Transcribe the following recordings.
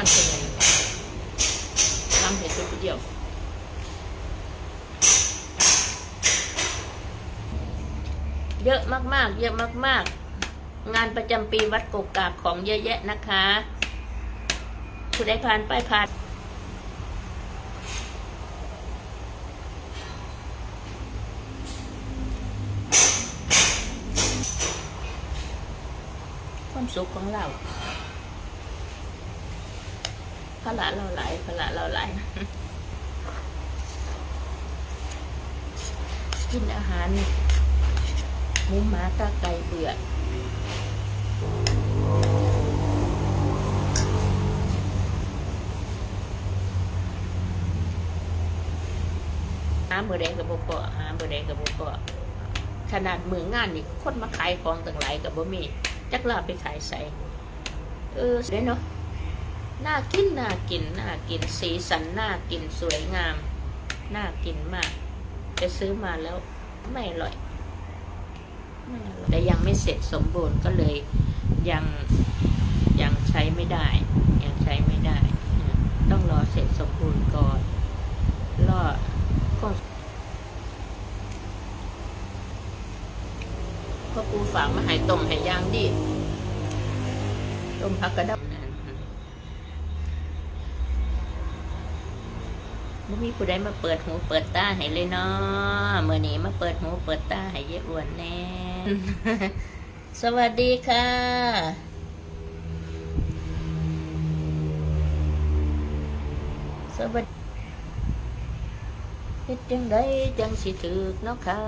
านเสนอทำเห็ดตัวเดียวเยอะมาก ๆ เยอะมาก ๆ งานประจำปีวัดกกกากของเยอะแยะนะคะผู้ใดผ่านไปผ่าน ความสุขของเรา พละเราหลายพละเราหลายกินอาหารหมูหมากาไก่เบื่อหาเบอร์แดงกับบ่พอหาเบอร์แดงกับบ่พอขนาดมืองานนี่คนมาขายของต่างหลายกับบ่มีจักลาไปขายใส่เออสวยเนาะ น่ากินน่ากินน่ากินสีสันน่ากินสวยงาม น่ากินมากจะซื้อมาแล้วไม่อร่อยไม่อร่อยแต่ยังไม่เสร็จสมบูรณ์ก็เลยยังยังใช้ไม่ได้ ยังใช้ไม่ได้ ต้องรอเสร็จสมบูรณ์ก่อนรอคงพ่อปูฝากมาหายต้มหายยางดิต้มผักกระดั บไม่มีผู้ใดมาเปิดหูเปิดตาให้เลยเนาะเมื่อนี้มาเปิดหูเปิดตาให้เยอะอ้วนแน่ สวัสดีค่ะ สวัสดีเฮ็ดจังไดจังสิถึกเนาะค่ะ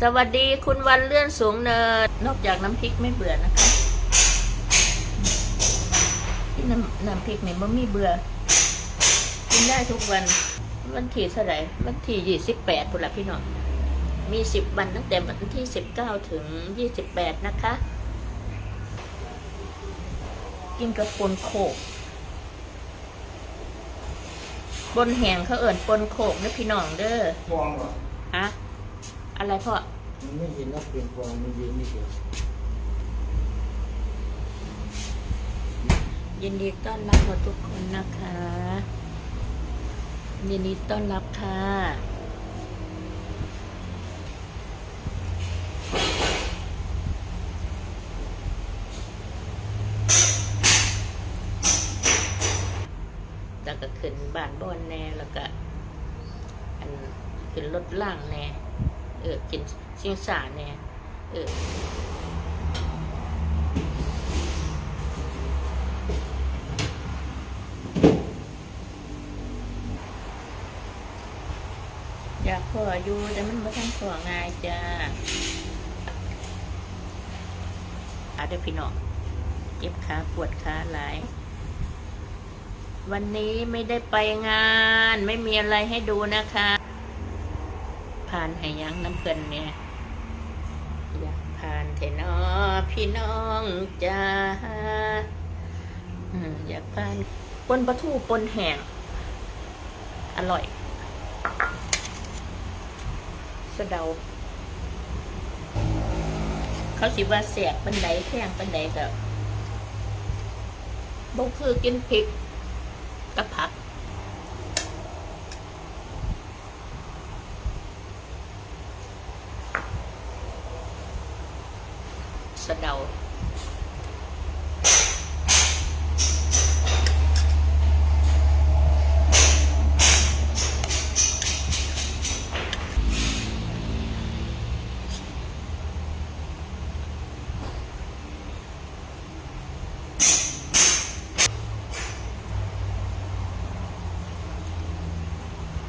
สวัสดีคุณวันเลื่อนสูงเนิน นอกจากน้ำพริกไม่เบื่อนะคะที่น้ำน้ำพริกเนี่ยมันมีเบื่อ นได้ทุกวัน วันที่เท่าไหร่วันที่ยี่สิบแปดพุ่นละพี่น้องมีสิบวันตั้งแต่วันที่สิบเก้าถึงยี่สิบแปดนะคะ กินกับปนโขกบนแหงเขาเอิ่นปนโขกนะพี่น้องเด้อฟองเหรอฮะอะไรพ่อมันไม่เห็นว่าเป็นฟองมันยืนนี่เดียวยินดีต้อนรับทุกคนนะคะ ยินดีต้อนรับค่ะ แล้วก็ขึ้นบ้านบอนแน่ แล้วก็อันขึ้นรถล่างแน่ เออกินชิงสาแน่ เออ อยากพออยู่แต่มันไม่ทันพอง่ายจ้าอาเด้อพี่น้องเจ็บขาปวดขาหลาย วันนี้ไม่ได้ไปงาน ไม่มีอะไรให้ดูนะคะ ผ่านห้ยังน้ำเพื่อนเนี่ย อยากผ่านเทนอพี่น้องจ้าอืมอยากผ่านปนปลาทูปนแห้งอร่อย สะเดา เขาสิว่าแสียบปันไดแข้งปันไดกับบ่คือกินพริกกับผักสะเดา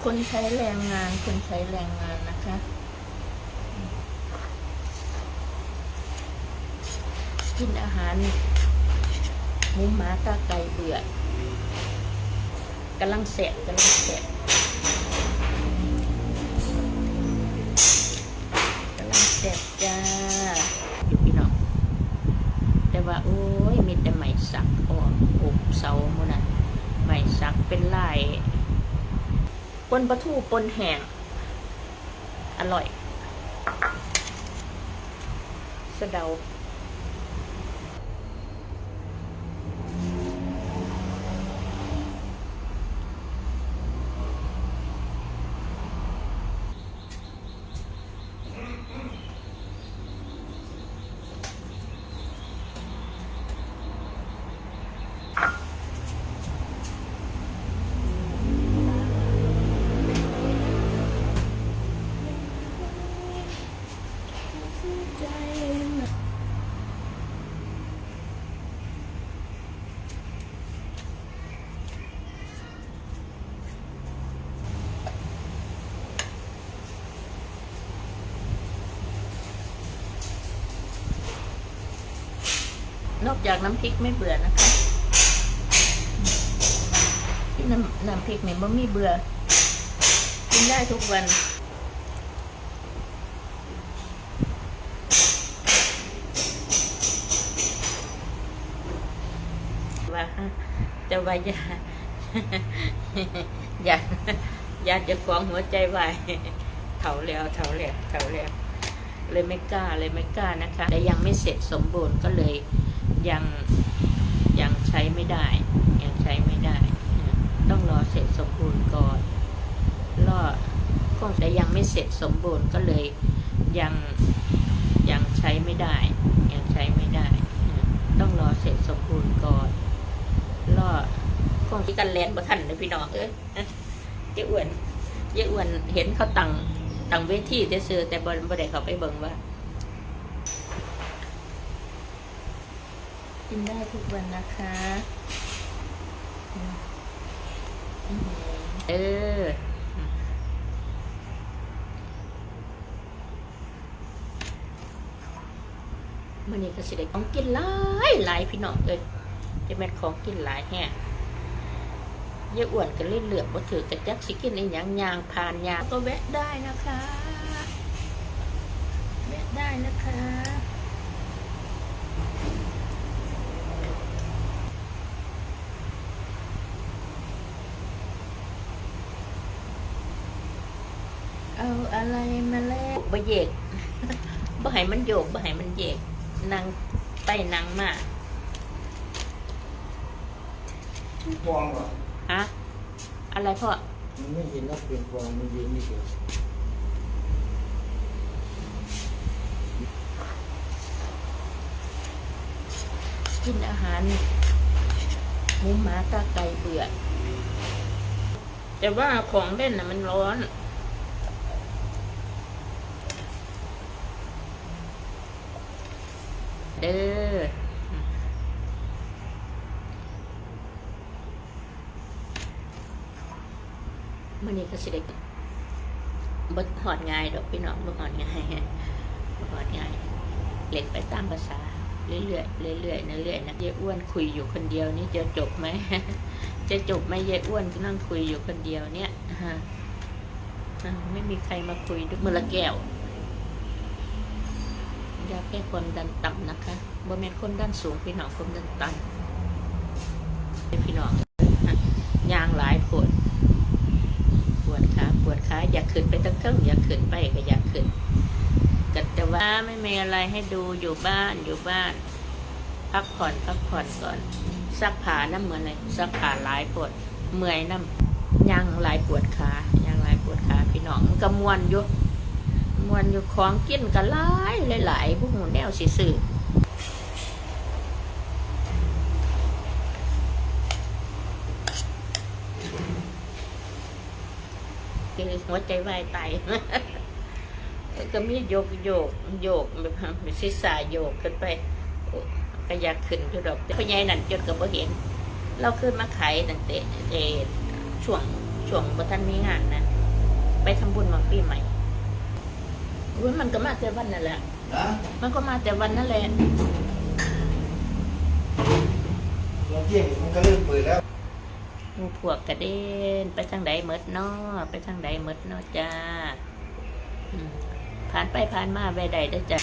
คนใช้แรงงาน คนใช้แรงงานนะคะ กินอาหารหมูหมากาไก่เบื่อกำลังแสบกำลังแสบกำลังแสบจ้าอยู่พี่น้องแต่ว่า โอ้ย มีแต่ไหมสักอ่อนอบเสาหมดน่ะไหมสักเป็นลาย ปนปลาทูปนแห้ง อร่อยสะเดา อกจากน้ำพริกไม่เบื่อนะคะที่น้ำน้ำพริกเนี่ยมันมีเบื่อ กินได้ทุกวันว่าจะว่าอย่าอย่าอย่าจะฟ้องหัวใจวายเถาแล้วเถาแล้วเถาแล้ว เลยไม่กล้าเลยไม่กล้านะคะแต่ยังไม่เสร็จสมบูรณ์ก็เลยยังยังใช้ไม่ได้ ยังใช้ไม่ได้ ต้องรอเสร็จสมบูรณ์ก่อนรอคงแต่ยังไม่เสร็จสมบูรณ์ก็เลยยังยังใช้ไม่ได้ ยังใช้ไม่ได้ ต้องรอเสร็จสมบูรณ์ก่อนรอคงที่กันแลนบ่ทันเลยพี่น้องเอ้ยเจ้อ้วนเจ้อ้วนเห็นเขาตัง ตั้งเวทีแต่ซื้อแต่บ่บ่ได้เขาไปเบิ่งว่า กินได้ทุกวันนะคะอืมเออมื่อนี้ก็สิได้ของกินหลายหลายพี่น้องเอ้ยจะแม่นของกินหลายแฮ่ ยายอ้วนก็เลยเหลือกบ่ถือกระจักสิกินอีหยังยางผ่านยางก็แวะได้นะคะแวะได้นะคะเอาอะไรมาแลกบ่เยกบ่ให้มันโยกบ่ให้มันเยกนางไปนางมาฟองเหรอ ฮะ อะไรพ่อ มันไม่เห็นว่าเป็นฟองมันเย็นนี่เดียวกินอาหารหมูหมากาไก่เบื่อ แต่ว่าของเล่นน่ะมันร้อน เด้อ มื่อนี้ก็สิได้บดหอดง่ายดอกพี่น้องบดหอดง่ายบ่หอดง่ายเล็กไปตามภาษาเรื่อยๆเรื่อยๆนะเรื่อยนะยายอ้วนคุยอยู่คนเดียวนี่จะจบไหมจะจบไหมยายอ้วนนั่งคุยอยู่คนเดียวเนี่ยไม่มีใครมาคุยด้วยมือละแก้วยาแก้ความดันต่ำนะคะบ่แม่นคนด้านสูงพี่น้องคนด้านต่ำพี่น้องยางหลายปวดป วดขาปวดขาอยากขึ้นไปตั้งเครื่องอยากขึ้นไปก็อยากขึ้นกัแต่ว่าไม่มีอะไรให้ดูอยู่บ้านอยู่บ้าน พักผ่อนพักผ่อนก่อนซักผ้าน้ำเหมือนเลยซักผ้าหลายปวดเมื่อยน้ำยังหลายปวดขายังหลายปวดขาพี่น้องมันก็มวนอยู่มวนอยู่ของกินก็หลายหลายๆพวกหมูแนวสิซื้อ คือหัวใจวายตายก็มีโยกโยกโยกแบบมีศีรษะโยกขึ้นไปโอ้ก็อยากขึ้นอยู่ดอกแต่พ่อใหญ่นั่นจนก็บ่เห็น เราขึ้นมาขายตั้งแต่เอ่อช่วงช่วงบ่ทันมีงานนะไปทำบุญมาปีใหม่อุ้ยมันก็มาแต่วันนั่นแหละนะมันก็มาแต่วันนั่นแหละเราเที่ยงมันก็เริ่มเปิดแล้ว หมูพวกกระเด็นไปทางใดเมดนอไปทางใดเมดนอจ้าผ่านไปผ่านมาไปใดได้จ้ะ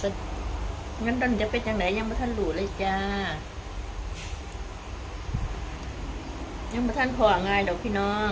สดงั้นดนจะเป็นยังไงยังไม่ทันหลูเลยจ้า ยังไม่ทันพอง่ายดอกพี่น้อง